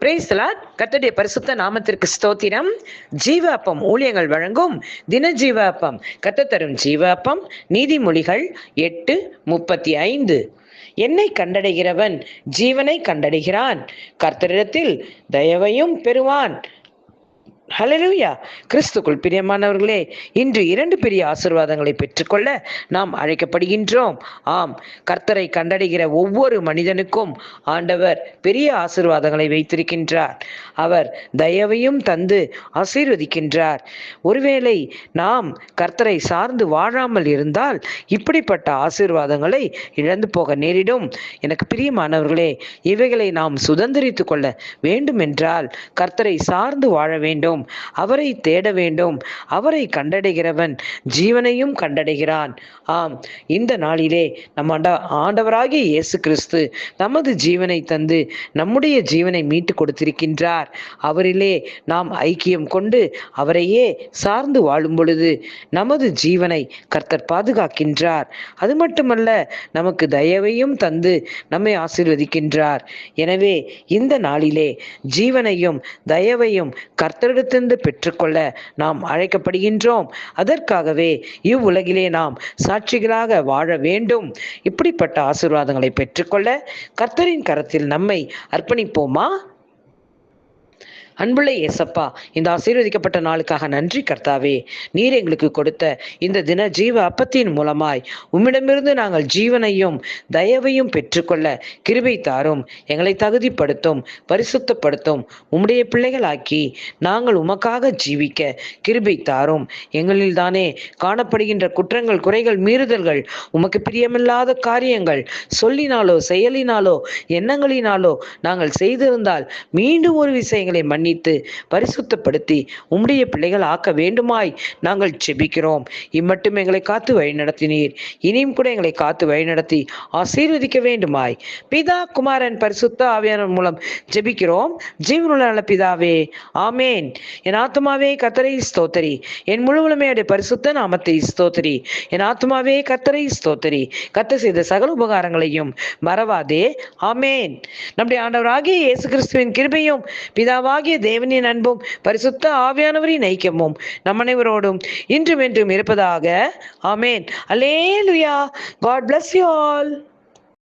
பிரேசலா கத்தடைய பரிசுத்த நாமத்திற்கு ஸ்தோத்திரம். ஜீவ அப்பம் ஊழியங்கள் வழங்கும் தின ஜீவ அப்பம் கத்த தரும் ஜீவ அப்பம் நீதிமொழிகள் எட்டு முப்பத்தி ஐந்து. என்னை கண்டடைகிறவன் ஜீவனை கண்டடைகிறான். கர்த்தரிடத்தில் தயவையும் பெறுவான். ஹலலூயா கிறிஸ்துக்குள் பிரியமானவர்களே இன்று இரண்டு பெரிய ஆசிர்வாதங்களை பெற்றுக்கொள்ள நாம் அழைக்கப்படுகின்றோம். ஆம் கர்த்தரை கண்டடைகிற ஒவ்வொரு மனிதனுக்கும் ஆண்டவர் பெரிய ஆசிர்வாதங்களை வைத்திருக்கின்றார். அவர் தயவையும் தந்து ஆசீர்வதிக்கின்றார். ஒருவேளை நாம் கர்த்தரை சார்ந்து வாழாமல் இருந்தால் இப்படிப்பட்ட ஆசீர்வாதங்களை இழந்து போக நேரிடும். எனக்கு பிரியமானவர்களே இவைகளை நாம் சுதந்திரித்து கொள்ள வேண்டுமென்றால் கர்த்தரை சார்ந்து வாழ வேண்டும். அவரை தேட வேண்டும். அவரை கண்டடைகிறவன் ஜீவனையும் கண்டடைகிறான். ஆம் இந்த நாளிலே நம் ஆண்டவராகிய இயேசு கிறிஸ்து நமது ஜீவனை தந்து நம்முடைய ஜீவனை மீட்டு கொடுத்திருக்கின்றார். அவரிலே நாம் ஐக்கியம் கொண்டு அவரையே சார்ந்து வாழும் பொழுது நமது ஜீவனை கர்த்தர் பாதுகாக்கின்றார். அது மட்டுமல்ல நமக்கு தயவையும் தந்து நம்மை ஆசீர்வதிக்கின்றார். எனவே இந்த நாளிலே ஜீவனையும் தயவையும் கர்த்தரிடத்திலிருந்து பெற்றுக்கொள்ள நாம் அழைக்கப்படுகின்றோம். அதற்காகவே இவ்வுலகிலே நாம் சாட்சிகளாக வாழ வேண்டும். இப்படிப்பட்ட ஆசீர்வாதங்களை பெற்றுக்கொள்ள கர்த்தரின் கரத்தில் நம்மை அர்ப்பணிப்போமா? அன்புள்ள ஏசப்பா இந்த ஆசீர்வதிக்கப்பட்ட நாளுக்காக நன்றி கர்த்தாவே. நீர் எங்களுக்கு கொடுத்த இந்த தின ஜீவ அப்பத்தின் மூலமாய் உம்மிடமிருந்து நாங்கள் ஜீவனையும் தயவையும் பெற்றுக்கொள்ள கிருபை தாரும். எங்களை தகுதிப்படுத்தும் பரிசுத்தப்படுத்தும். உம்முடைய பிள்ளைகளாக்கி நாங்கள் உமக்காக ஜீவிக்க கிருபை தாரும். எங்களில் தானே காணப்படுகின்ற குற்றங்கள் குறைகள் மீறுதல்கள் உமக்கு பிரியமில்லாத காரியங்கள் சொல்லினாலோ செயலினாலோ எண்ணங்களினாலோ நாங்கள் செய்திருந்தால் மீண்டும் ஒரு விஷயங்களை மன்னி மன்னித்து பரிசுத்தப்படுத்தி உம்முடைய பிள்ளைகள் ஆக்க வேண்டுமாய் நாங்கள் செபிக்கிறோம் இம்மட்டும் எங்களை காத்து வழிநடத்தினீர். இனியும் கூட எங்களை காத்து வழிநடத்தி ஆசீர்வதிக்க வேண்டுமாய். பிதா குமாரன் பரிசுத்த ஆவியானவர் மூலம் ஜெபிக்கிறோம். ஜீவனுள்ள நல்ல பிதாவே ஆமேன். என் ஆத்மாவே கத்தரை ஸ்தோத்தரி. என் முழுவலுமையுடைய பரிசுத்த நாமத்தை ஸ்தோத்தரி. என் ஆத்மாவே கத்தரை ஸ்தோத்தரி. கத்த செய்த சகல உபகாரங்களையும் மறவாதே. ஆமேன். நம்முடைய ஆண்டவராகிய இயேசு கிறிஸ்துவின் கிருபையும் பிதாவாகிய தேவனின் அன்பும் பரிசுத்த ஆவியானவரின் ஐக்கியமும் நம் அனைவரோடும் இன்றும் என்றும் இருப்பதாக. ஆமேன். அலேலுயா காட் பிளஸ் யூ ஆல்